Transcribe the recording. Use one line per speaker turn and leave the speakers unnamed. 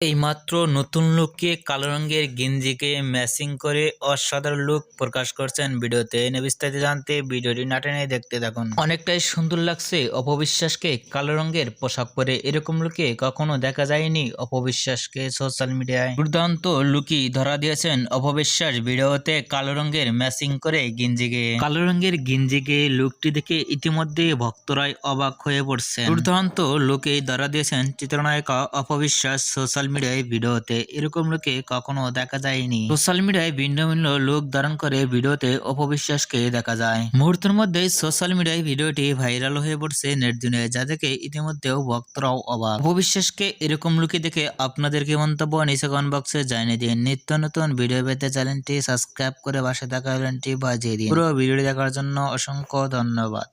এইমাত্র নতুন লুককে কালো রঙের গেঞ্জিকে ম্যাচিং করে অসাধারণ লুক প্রকাশ করছেন ভিডিওতে। এনে বিস্তারিত জানতে ভিডিওটি না টেনে দেখতে থাকুন। অনেকটাই সুন্দর লাগছে অপবিশ্বাসকে কালো রঙের পোশাক পরে। এরকম লুকে কখনো দেখা যায়নি অপবিশ্বাসকে সোশ্যাল মিডিয়ায় দুর্দান্ত লুকি ধরা দিয়েছেন অপবিশ্বাস ভিডিওতে কালো রঙের ম্যাচিং করে গেঞ্জিকে। কালো রঙের গেঞ্জিকে লুকটি দেখে ইতিমধ্যে ভক্তরাই অবাক হয়ে পড়ছে দুর্দান্ত লুকে ধরা দিয়েছেন চিত্রনায়িকা অপবিশ্বাস সোশ্যাল মিডিয়ায় ভিডিওতে এরকম লোকে কখনো দেখা যায়নি। সোশ্যাল মিডিয়ায় ভিন্ন ভিন্ন লোক ধারণ করে ভিডিওতে অপবিশ্বাসকে দেখা যায়। মুহূর্তের মধ্যে সোশ্যাল মিডিয়ায় ভিডিওটি ভাইরাল হয়ে পড়ছে নেট দুনিয়ায় যা দেখে ইতিমধ্যেও ভক্তরাও অবাক। অপবিশ্বাসকে এরকম লুকে দেখে আপনাদের কি মন্তব্য নিচে কমেন্ট বক্সে জানিয়ে দিন। নিত্য নতুন ভিডিও পেতে চ্যানেলটি সাবস্ক্রাইব করে পাশে থাকা টি বাজিয়ে দিন। পুরো ভিডিওটি দেখার জন্য অসংখ্য ধন্যবাদ।